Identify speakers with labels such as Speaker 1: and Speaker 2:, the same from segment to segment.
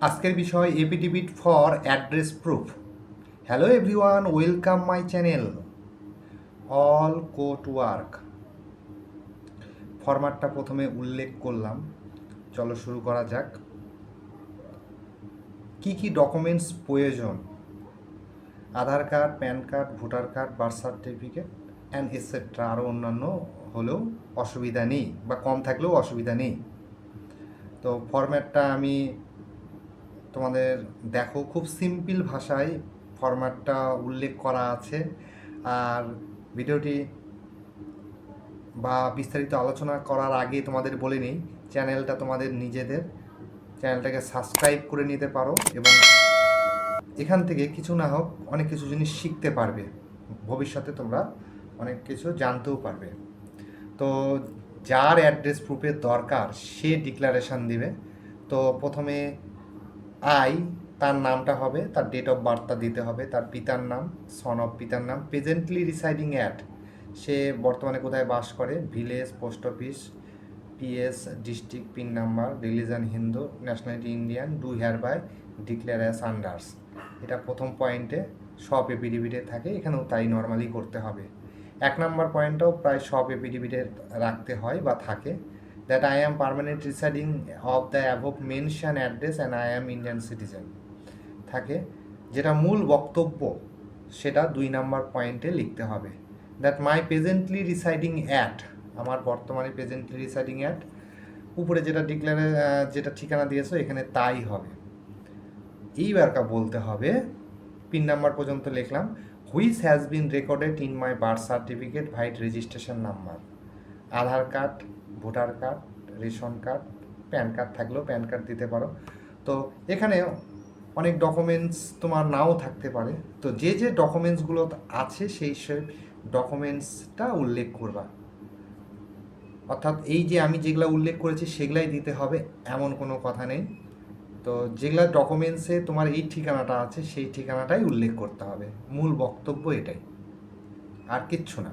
Speaker 1: আজকের বিষয় affidavit for address proof. Hello everyone, welcome my channel. All court work. ফরম্যাটটা প্রথমে উল্লেখ করলাম। চলো শুরু করা যাক। কি কি ডকুমেন্টস প্রয়োজন? Aadhaar card, PAN card, voter card, birth certificate, and etcetera আরও অন্যান্য হলেও অসুবিধা নেই বা কম থাকলেও অসুবিধা নেই। তো ফরম্যাটটা আমি তোমাদের দেখো, খুব সিম্পল ভাষায় ফরম্যাটটা উল্লেখ করা আছে। আর ভিডিওটি বা বিস্তারিত আলোচনা করার আগে তোমাদের বলে নিই, চ্যানেলটা তোমাদের নিজেদের। চ্যানেলটাকে সাবস্ক্রাইব করে নিতে পারো এবং এখান থেকে কিছু না হোক অনেক কিছু জিনিস শিখতে পারবে। ভবিষ্যতে তোমরা অনেক কিছু জানতেও পারবে। তো যার অ্যাড্রেস প্রুফের দরকার, সে ডিক্লারেশন দিবে। তো প্রথমে আই, তার নামটা হবে, তার ডেট অফ বার্থটা দিতে হবে, তার পিতার নাম সন অফ পিতার নাম প্রেজেন্টলি রিসাইডিং অ্যাট সে বর্তমানে কোথায় বাস করে? Village post office PS district pin number religion Hindu nationality Indian do hereby declare as under এটা প্রথম পয়েন্টে সব এপিডিবিটে থাকে, এখানেও তাই নর্মালি করতে হবে। এক নম্বর পয়েন্টটাও প্রায় সব এপিডিবিটে রাখতে হয় বা থাকে। That I am permanent residing of the above mention address and I am Indian citizen থাকে, যেটা মূল বক্তব্য, সেটা দুই নাম্বার পয়েন্টে লিখতে হবে। That my presently residing at আমার বর্তমানে প্রেজেন্টলি রিসাইডিং অ্যাট উপরে যেটা ডিক্লেয়ারে যেটা ঠিকানা দিয়েছ, এখানে তাই হবে। এইবারকা বলতে হবে, পিন নাম্বার পর্যন্ত লিখলাম which has been recorded in my birth certificate vide registration number Aadhaar card, voter card, ration card, PAN card থাকলেও প্যান কার্ড দিতে পারো। তো এখানে অনেক ডকুমেন্টস তোমার নাও থাকতে পারে। তো যে যে ডকুমেন্টসগুলো আছে সেই সব ডকুমেন্টসটা উল্লেখ করবা। অর্থাৎ এই যে আমি যেগুলো উল্লেখ করেছি সেগুলাই দিতে হবে, এমন কোনো কথা নেই। তো যেগুলো ডকুমেন্টসে তোমার এই ঠিকানাটা আছে সেই ঠিকানাটাই উল্লেখ করতে হবে। মূল বক্তব্য এটাই। আর কিচ্ছু না।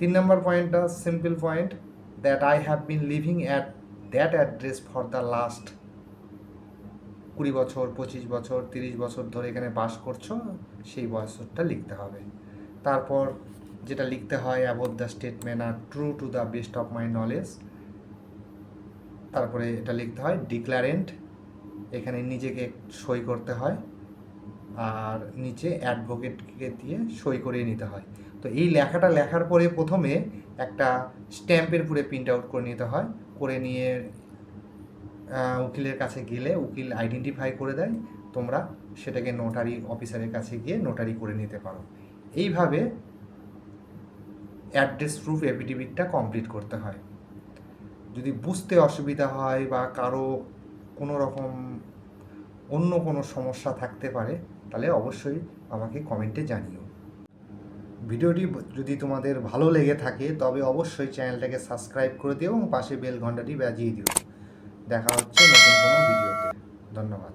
Speaker 1: তিন নম্বর পয়েন্টটা simple point that I have been living at that address for the last কুড়ি বছর, পঁচিশ বছর, তিরিশ বছর ধরে এখানে বাস করছ, সেই বছরটা লিখতে হবে। তারপর যেটা লিখতে হয় above the statement are true to the best of my knowledge তারপরে এটা লিখতে হয় ডিক্লারেন্ট এখানে নিজেকে সই করতে হয়। আর নিচে অ্যাডভোকেটকে দিয়ে সই করিয়ে নিতে হয়। তো এই লেখাটা লেখার পরে প্রথমে একটা স্ট্যাম্পের পুরে প্রিন্ট আউট করে নিতে হয়। করে নিয়ে উকিলের কাছে গেলে উকিল আইডেন্টিফাই করে দেয়। তোমরা সেটাকে নোটারি অফিসারের কাছে গিয়ে নোটারি করে নিতে পারো। এইভাবে অ্যাড্রেস প্রুফ এফিডেভিটটা কমপ্লিট করতে হয়। যদি বুঝতে অসুবিধা হয় বা কারও কোনো রকম অন্য কোনো সমস্যা থাকতে পারে তাহলে অবশ্যই আমাকে কমেন্টে জানিও। ভিডিওটি যদি তোমাদের ভালো লেগে থাকে, তবে অবশ্যই চ্যানেলটাকে সাবস্ক্রাইব করে দিও এবং পাশে বেল ঘন্টাটি বাজিয়ে দিও। দেখা হচ্ছে নতুন কোনো ভিডিওতে। ধন্যবাদ।